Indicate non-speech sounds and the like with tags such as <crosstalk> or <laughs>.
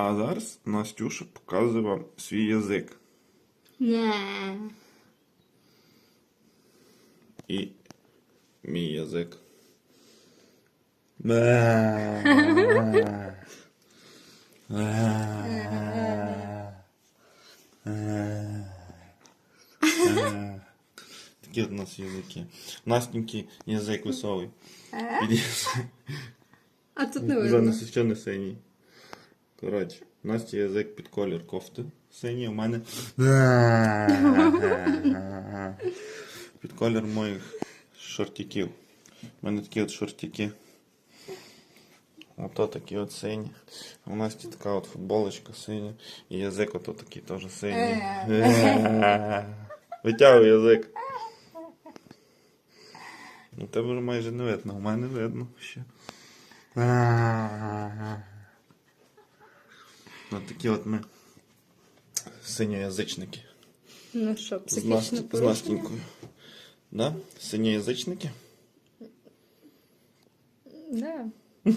А зараз Настюша показує вам свій язик. Не. І мій язик. Такі от у нас язики. Настенький язик веселий. А тут не видно. Зараз ще не синій. Коротше, у Насті язик під колір кофти. Синій, у мене. <laughs> Під колір моїх шортиків. У мене такі от шортики. Ото такі от сині. У Насті така от футболочка синя. І язик ото такий теж синій. <laughs> Витягуй язик. Ну тебе вже майже не видно, у мене видно ще. От такі от ми синьоязичники. Ну що, психічно з порушення? Да? Синьоязичники? Да. <laughs>